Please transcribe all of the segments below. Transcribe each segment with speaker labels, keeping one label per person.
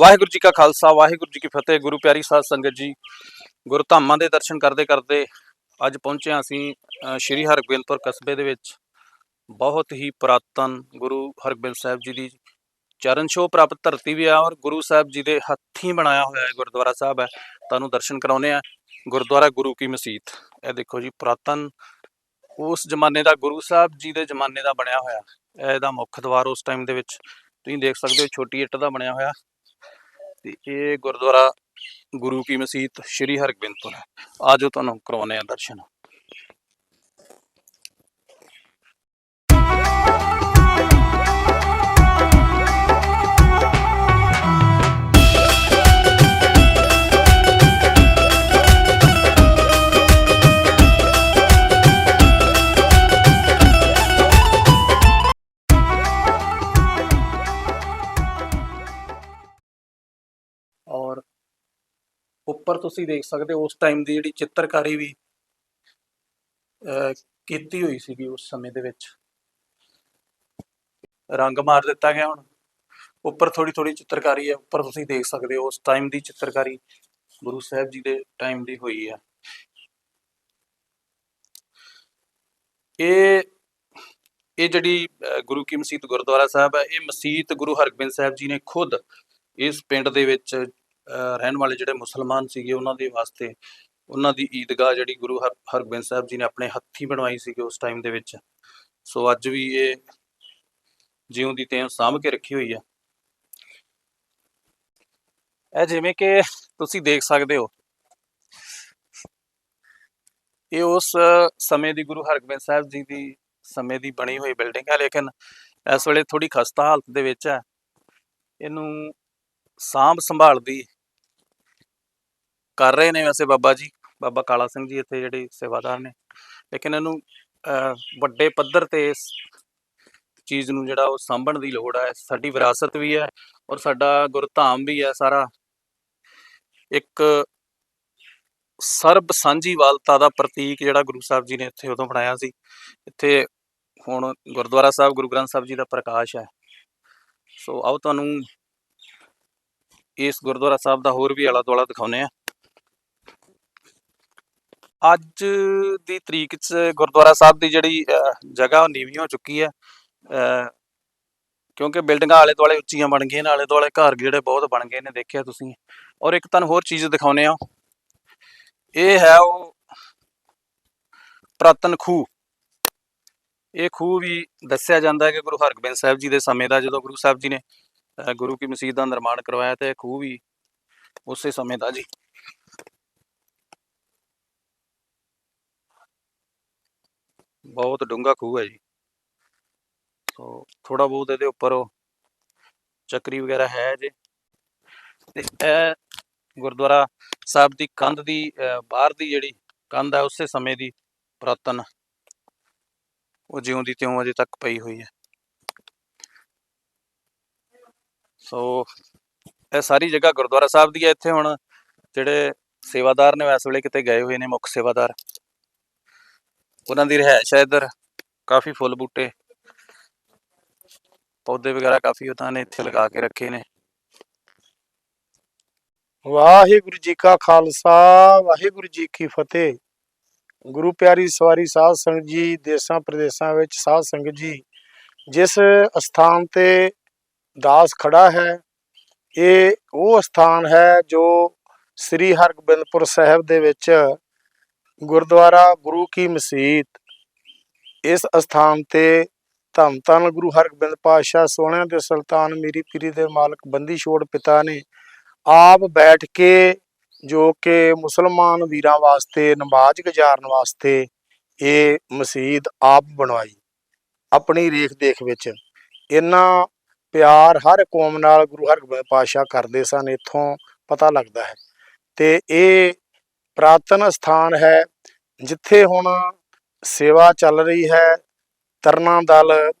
Speaker 1: ਵਾਹਿਗੁਰੂ ਜੀ ਕਾ ਖਾਲਸਾ, ਵਾਹਿਗੁਰੂ ਜੀ ਕੀ ਫਤਿਹ। ਗੁਰੂ ਪਿਆਰੀ ਸਾਧ ਸੰਗਤ ਜੀ ਗੁਰਧਾਮਾਂ ਦੇ ਦਰਸ਼ਨ ਕਰਦੇ ਕਰਦੇ ਅੱਜ ਪਹੁੰਚੇ ਹਾਂ ਅਸੀਂ ਸ਼੍ਰੀ ਹਰਗੋਬਿੰਦਪੁਰ ਕਸਬੇ ਦੇ ਵਿੱਚ। ਬਹੁਤ ਹੀ ਪੁਰਾਤਨ ਗੁਰੂ ਹਰਗੋਬਿੰਦ ਸਾਹਿਬ ਜੀ ਦੀ ਚਰਨ ਛੋਹ ਪ੍ਰਾਪਤ ਧਰਤੀ ਵੀ ਆ ਔਰ ਗੁਰੂ ਸਾਹਿਬ ਜੀ ਦੇ ਹੱਥੀਂ ਬਣਾਇਆ ਹੋਇਆ ਇਹ ਗੁਰਦੁਆਰਾ ਸਾਹਿਬ ਹੈ। ਤੁਹਾਨੂੰ ਦਰਸ਼ਨ ਕਰਾਉਨੇ ਆ ਗੁਰਦੁਆਰਾ ਗੁਰੂ ਕੀ ਮਸੀਤ। ਇਹ ਦੇਖੋ ਜੀ, ਪੁਰਾਤਨ ਉਸ ਜ਼ਮਾਨੇ ਦਾ, ਗੁਰੂ ਸਾਹਿਬ ਜੀ ਦੇ ਜ਼ਮਾਨੇ ਦਾ ਬਣਿਆ ਹੋਇਆ। ਇਹਦਾ ਮੁੱਖ ਦਵਾਰ ਉਸ ਟਾਈਮ ਦੇ ਵਿੱਚ। ਤੁਸੀਂ ਦੇਖ ਸਕਦੇ ਹੋ, ਛੋਟੀ ਇੱਟ ਦਾ ਬਣਿਆ ਹੋਇਆ। ਤੇ ਇਹ ਗੁਰਦੁਆਰਾ ਗੁਰੂ ਕੀ ਮਸੀਤ ਸ਼੍ਰੀ ਹਰਗੋਬਿੰਦਪੁਰ ਹੈ। ਆਜੋ ਤੁਹਾਨੂੰ ਕਰਵਾਉਂਦੇ ਆ ਦਰਸ਼ਨ। ਉੱਪਰ ਤੁਸੀਂ ਦੇਖ ਸਕਦੇ ਹੋ ਉਸ ਟਾਈਮ ਦੀ ਜਿਹੜੀ ਚਿੱਤਰਕਾਰੀ ਵੀ ਅਹ, ਕੀਤੀ ਹੋਈ ਸੀਗੀ ਉਸ ਸਮੇਂ ਦੇ ਵਿੱਚ। ਰੰਗ ਮਾਰ ਦਿੱਤਾ ਗਿਆ ਹੁਣ। ਉੱਪਰ ਥੋੜੀ ਥੋੜੀ ਚਿੱਤਰਕਾਰੀ ਹੈ ਉੱਪਰ ਤੁਸੀਂ ਦੇਖ ਸਕਦੇ ਹੋ ਉਸ ਟਾਈਮ ਦੀ ਚਿੱਤਰਕਾਰੀ ਗੁਰੂ ਸਾਹਿਬ ਜੀ ਦੇ ਟਾਈਮ ਦੀ ਹੋਈ ਹੈ। ਇਹ ਇਹ ਜਿਹੜੀ ਗੁਰੂ ਕੀ ਮਸੀਤ ਗੁਰਦੁਆਰਾ ਸਾਹਿਬ ਹੈ ਇਹ ਮਸੀਤ ਗੁਰੂ ਹਰਗੋਬਿੰਦ ਸਾਹਿਬ ਜੀ ਨੇ ਖੁਦ ਇਸ ਪਿੰਡ ਦੇ ਵਿੱਚ ਰਹਿਣ ਵਾਲੇ ਜਿਹੜੇ ਮੁਸਲਮਾਨ ਸੀਗੇ ਉਹਨਾਂ ਦੇ ਵਾਸਤੇ ਉਹਨਾਂ ਦੀ ਈਦਗਾਹ ਜਿਹੜੀ ਗੁਰੂ ਹਰ, ਹਰਗੋਬਿੰਦ ਸਾਹਿਬ ਜੀ ਨੇ ਆਪਣੇ ਹੱਥੀਂ ਬਣਵਾਈ ਸੀਗੀ ਉਸ ਟਾਈਮ ਦੇ ਵਿੱਚ। ਸੋ ਅੱਜ ਵੀ ਇਹ ਜਿਉਂ ਦੀ ਤੇਂ ਸਾਂਭ ਕੇ ਰੱਖੀ ਹੋਈ ਹੈ ਇਹ ਜਿਵੇਂ ਕਿ ਤੁਸੀਂ ਦੇਖ ਸਕਦੇ ਹੋ, ਇਹ ਉਸ ਸਮੇਂ ਦੀ ਗੁਰੂ ਹਰਗੋਬਿੰਦ ਸਾਹਿਬ ਜੀ ਦੀ ਸਮੇਂ ਦੀ ਬਣੀ ਹੋਈ ਬਿਲਡਿੰਗ ਹੈ, ਲੇਕਿਨ ਇਸ ਵੇਲੇ ਥੋੜੀ ਖਸਤਾ ਹਾਲਤ ਦੇ ਵਿੱਚ ਹੈ। ਇਹਨੂੰ ਸਾਂਭ ਸੰਭਾਲ ਦੀ ਕਰ ਰਹੇ ਨੇ ਵੈਸੇ ਬਾਬਾ ਜੀ ਬਾਬਾ ਕਾਲਾ ਸਿੰਘ ਜੀ ਇੱਥੇ ਜਿਹੜੇ ਸੇਵਾਦਾਰ ਨੇ ਲੇਕਿਨ ਇਹਨੂੰ ਅਹ, ਵੱਡੇ ਪੱਧਰ ਤੇ ਇਸ ਚੀਜ਼ ਨੂੰ ਜਿਹੜਾ ਉਹ ਸਾਂਭਣ ਦੀ ਲੋੜ ਹੈ ਸਾਡੀ ਵਿਰਾਸਤ ਵੀ ਹੈ ਔਰ ਸਾਡਾ ਗੁਰਧਾਮ ਵੀ ਹੈ ਸਾਰਾ। ਇੱਕ ਸਰਬ ਸਾਂਝੀਵਾਲਤਾ ਦਾ ਪ੍ਰਤੀਕ ਜਿਹੜਾ ਗੁਰੂ ਸਾਹਿਬ ਜੀ ਨੇ ਇੱਥੇ ਉਦੋਂ ਬਣਾਇਆ ਸੀ ਇੱਥੇ ਹੁਣ ਗੁਰਦੁਆਰਾ ਸਾਹਿਬ ਗੁਰੂ ਗ੍ਰੰਥ ਸਾਹਿਬ ਜੀ ਦਾ ਪ੍ਰਕਾਸ਼ ਹੈ। ਸੋ ਆਓ ਤੁਹਾਨੂੰ ਇਸ ਗੁਰਦੁਆਰਾ ਸਾਹਿਬ ਦਾ ਹੋਰ ਵੀ ਆਲਾ ਦੁਆਲਾ ਦਿਖਾਉਨੇ ਆ ਅੱਜ ਦੀ ਤਰੀਕ 'ਚ ਗੁਰਦੁਆਰਾ ਸਾਹਿਬ ਦੀ ਜਿਹੜੀ ਜਗ੍ਹਾ ਉਹ ਨੀਵੀਂ ਹੋ ਚੁੱਕੀ ਹੈ। ਕਿਉਂਕਿ ਬਿਲਡਿੰਗਾਂ ਆਲੇ ਦੁਆਲੇ ਉੱਚੀਆਂ ਬਣ ਗਈਆਂ ਨੇ, ਆਲੇ ਦੁਆਲੇ ਘਰ ਜਿਹੜੇ ਬਹੁਤ ਬਣ ਗਏ ਨੇ, ਦੇਖਿਆ ਤੁਸੀਂ। ਔਰ ਇੱਕ ਤੁਹਾਨੂੰ ਹੋਰ ਚੀਜ਼ ਦਿਖਾਉਨੇ ਆ ਇਹ ਹੈ ਉਹ ਪ੍ਰਾਤਨ ਖੂਹ। ਇਹ ਖੂਹ ਵੀ ਦੱਸਿਆ ਜਾਂਦਾ ਹੈ ਕਿ ਗੁਰੂ ਹਰਗੋਬਿੰਦ ਸਾਹਿਬ ਜੀ ਦੇ ਸਮੇਂ ਦਾ, ਜਦੋਂ ਗੁਰੂ ਸਾਹਿਬ ਜੀ ਨੇ ਗੁਰੂ ਕੀ ਮਸਜਿਦ ਦਾ ਨਿਰਮਾਣ ਕਰਵਾਇਆ ਤੇ ਇਹ ਖੂਹ ਵੀ ਉਸੇ ਸਮੇਂ ਦਾ ਜੀ। ਬਹੁਤ ਡੂੰਘਾ ਖੂਹ ਹੈ ਜੀ। ਸੋ ਥੋੜਾ ਬਹੁਤ ਇਹਦੇ ਉੱਪਰ ਉਹ ਚੱਕਰੀ ਵਗੈਰਾ ਹੈ ਜੇ। ਤੇ ਇਹ ਗੁਰਦੁਆਰਾ ਸਾਹਿਬ ਦੀ ਕੰਧ ਦੀ ਅਹ, ਬਾਹਰ ਦੀ ਜਿਹੜੀ ਕੰਧ ਹੈ ਉਸੇ ਸਮੇਂ ਦੀ ਪੁਰਾਤਨ ਉਹ ਜਿਉਂ ਦੀ ਤਿਉਂ ਅਜੇ ਤੱਕ ਪਈ ਹੋਈ ਹੈ। ਸੋ ਇਹ ਸਾਰੀ ਜਗ੍ਹਾ ਗੁਰਦੁਆਰਾ ਸਾਹਿਬ ਦੀ ਹੈ ਇੱਥੇ ਹੁਣ, ਜਿਹੜੇ ਸੇਵਾਦਾਰ ਨੇ ਇਸ ਵੇਲੇ ਕਿਤੇ ਗਏ ਹੋਏ ਨੇ ਮੁੱਖ ਸੇਵਾਦਾਰ। ਉਹਨਾਂ ਦੀ ਰਿਹਾਇਸ਼ ਹੈ ਇੱਧਰ, ਕਾਫੀ ਫੁੱਲ ਬੂਟੇ। ਪੌਦੇ ਵਗੈਰਾ ਕਾਫੀ ਉਹਨਾਂ ਨੇ ਇੱਥੇ ਲਗਾ ਕੇ ਰੱਖੇ ਨੇ।
Speaker 2: ਵਾਹਿਗੁਰੂ ਜੀ ਕਾ ਖਾਲਸਾ, ਵਾਹਿਗੁਰੂ ਜੀ ਕੀ ਫਤਿਹ। ਗੁਰੂ ਪਿਆਰੀ ਸਵਾਰੀ ਸਾਧ ਸੰਗਤ ਜੀ ਦੇਸ਼ਾਂ ਪ੍ਰਦੇਸ਼ਾਂ ਵਿੱਚ ਸਾਧ ਸੰਗਤ ਜੀ, ਜਿਸ ਸਥਾਨ ਤੇ ਦਾਸ ਖੜਾ ਹੈ। ਇਹ ਉਹ ਸਥਾਨ ਹੈ ਜੋ ਸ੍ਰੀ ਹਰਗੋਬਿੰਦਪੁਰ ਸਾਹਿਬ ਦੇ ਵਿੱਚ ਗੁਰਦੁਆਰਾ ਗੁਰੂ ਕੀ ਮਸੀਤ। ਇਸ ਸਥਾਨ ਤੇ ਧੰਨ ਧੰਨ ਗੁਰੂ ਹਰਗੋਬਿੰਦ ਪਾਤਸ਼ਾਹ ਸੋਹਣਿਆਂ ਦੇ ਸੁਲਤਾਨ ਮੀਰੀ ਪੀਰੀ ਦੇ ਮਾਲਕ ਬੰਦੀ ਛੋੜ ਪਿਤਾ ਨੇ ਆਪ ਬੈਠ ਕੇ ਜੋ ਕਿ ਮੁਸਲਮਾਨ ਵੀਰਾਂ ਵਾਸਤੇ, ਨਮਾਜ਼ ਗੁਜ਼ਾਰਨ ਵਾਸਤੇ ਇਹ ਮਸਜਿਦ ਆਪ ਬਣਵਾਈ। ਆਪਣੀ ਰੇਖ ਦੇਖ ਵਿੱਚ ਇਹਨਾਂ ਪਿਆਰ ਹਰ ਕੌਮ ਨਾਲ ਗੁਰੂ ਹਰਗੋਬਿੰਦ ਪਾਤਸ਼ਾਹ ਕਰਦੇ ਸਨ, ਇੱਥੋਂ ਪਤਾ ਲੱਗਦਾ ਹੈ। ਤੇ ਇਹ ਪ੍ਰਾਤਨ ਸਥਾਨ ਹੈ, ਜਿੱਥੇ ਹੁਣ ਸੇਵਾ ਚੱਲ ਰਹੀ ਹੈ। ਤਰਨਾ ਦਲ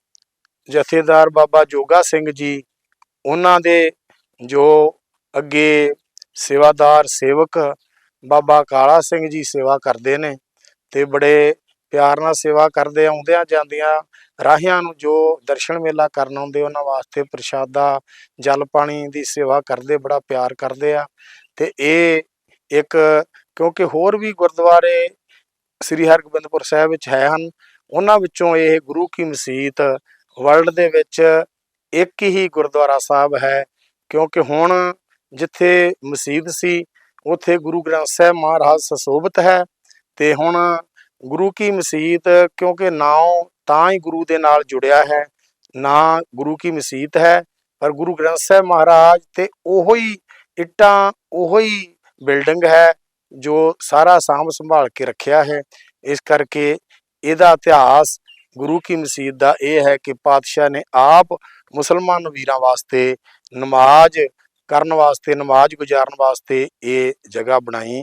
Speaker 2: ਜਥੇਦਾਰ ਬਾਬਾ ਜੋਗਾ ਸਿੰਘ ਜੀ, ਉਹਨਾਂ ਦੇ ਜੋ ਅੱਗੇ ਸੇਵਾਦਾਰ ਸੇਵਕ ਬਾਬਾ ਕਾਲਾ ਸਿੰਘ ਜੀ ਸੇਵਾ ਕਰਦੇ ਨੇ, ਤੇ ਬੜੇ ਪਿਆਰ ਨਾਲ ਸੇਵਾ ਕਰਦੇ ਆਉਂਦਿਆਂ ਜਾਂਦਿਆਂ ਰਾਹਿਆਂ ਨੂੰ ਜੋ ਦਰਸ਼ਨ ਮੇਲਾ ਕਰਨ ਆਉਂਦੇ, ਉਹਨਾਂ ਵਾਸਤੇ ਪ੍ਰਸ਼ਾਦਾ, ਜਲ ਪਾਣੀ ਦੀ ਸੇਵਾ ਕਰਦੇ, ਬੜਾ ਪਿਆਰ ਕਰਦੇ ਆ। ਤੇ ਇਹ ਇੱਕ, ਕਿਉਂਕਿ ਹੋਰ ਵੀ ਗੁਰਦੁਆਰੇ ਸ੍ਰੀ ਹਰਗੋਬਿੰਦਪੁਰ ਸਾਹਿਬ ਵਿੱਚ ਹੈ ਹਨ, ਉਹਨਾਂ ਵਿੱਚੋਂ ਇਹ ਗੁਰੂ ਕੀ ਮਸੀਤ ਵਰਲਡ ਦੇ ਵਿੱਚ ਇੱਕ ਹੀ ਗੁਰਦੁਆਰਾ ਸਾਹਿਬ ਹੈ। ਕਿਉਂਕਿ ਹੁਣ ਜਿੱਥੇ ਮਸਜਿਦ ਸੀ, ਉੱਥੇ ਗੁਰੂ ਗ੍ਰੰਥ ਸਾਹਿਬ ਮਹਾਰਾਜ ਸਸ਼ੋਭਿਤ ਹੈ। ਤੇ ਹੁਣ ਗੁਰੂ ਕੀ ਮਸੀਤ, ਕਿਉਂਕਿ ਨਾਮ ਤਾਂ ਹੀ ਗੁਰੂ ਦੇ ਨਾਲ ਜੁੜਿਆ ਹੈ, ਨਾ ਗੁਰੂ ਕੀ ਮਸੀਤ ਹੈ, ਪਰ ਗੁਰੂ ਗ੍ਰੰਥ ਸਾਹਿਬ ਮਹਾਰਾਜ ਤੇ ਉਹੋ ਹੀ ਇੱਟਾਂ, ਉਹੋ ਹੀ ਬਿਲਡਿੰਗ ਹੈ, ਜੋ ਸਾਰਾ ਸਾਂਭ ਸੰਭਾਲ ਕੇ ਰੱਖਿਆ ਹੈ। ਇਸ ਕਰਕੇ ਇਹਦਾ ਇਤਿਹਾਸ ਗੁਰੂ ਕੀ ਮਸੀਤ ਦਾ ਇਹ ਹੈ ਕਿ ਪਾਤਸ਼ਾਹ ਨੇ ਆਪ ਮੁਸਲਮਾਨ ਵੀਰਾਂ ਵਾਸਤੇ ਨਮਾਜ਼ ਕਰਨ ਵਾਸਤੇ, ਨਮਾਜ਼ ਗੁਜ਼ਾਰਨ ਵਾਸਤੇ ਇਹ ਜਗ੍ਹਾ ਬਣਾਈ।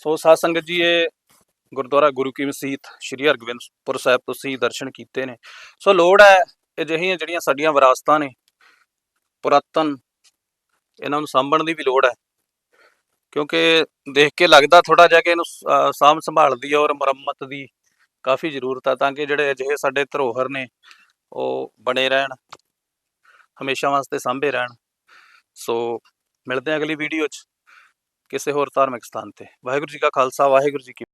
Speaker 1: ਸੋ ਸਾਧ ਸੰਗਤ ਜੀ, ਇਹ ਗੁਰਦੁਆਰਾ ਗੁਰੂ ਕੀ ਮਸਜਿਦ ਸ੍ਰੀ ਹਰਗੋਬਿੰਦਪੁਰ ਸਾਹਿਬ ਤੁਸੀਂ ਦਰਸ਼ਨ ਕੀਤੇ ਨੇ। ਸੋ ਲੋੜ ਹੈ ਅਜਿਹੀਆਂ ਜਿਹੜੀਆਂ ਸਾਡੀਆਂ ਵਿਰਾਸਤਾਂ ਨੇ, ਪੁਰਾਤਨ, ਇਹਨਾਂ ਨੂੰ ਸਾਂਭਣ ਦੀ ਵੀ ਲੋੜ ਹੈ। ਕਿਉਂਕਿ ਦੇਖ ਕੇ ਲੱਗਦਾ ਥੋੜਾ ਜਿਹਾ ਕਿ ਇਹਨੂੰ ਸਾਂਭ ਸੰਭਾਲ ਦੀ ਔਰ ਮੁਰੰਮਤ ਦੀ ਕਾਫੀ ਜ਼ਰੂਰਤ ਹੈ ਤਾਂ ਕਿ ਜਿਹੜੇ ਅਜਿਹੇ ਸਾਡੇ ਧਰੋਹਰ ਨੇ, ਉਹ ਬਣੇ ਰਹਿਣ, ਹਮੇਸ਼ਾ ਵਾਸਤੇ ਸਾਂਭੇ ਰਹਿਣ। ਸੋ ਮਿਲਦੇ ਹਾਂ ਅਗਲੀ ਵੀਡੀਓ 'ਚ। ਕਿਸੇ ਹੋਰ ਧਾਰਮਿਕ ਸਥਾਨ ਤੇ। ਵਾਹਿਗੁਰੂ ਜੀ ਕਾ ਖਾਲਸਾ ਵਾਹਿਗੁਰੂ ਜੀ ਕੀ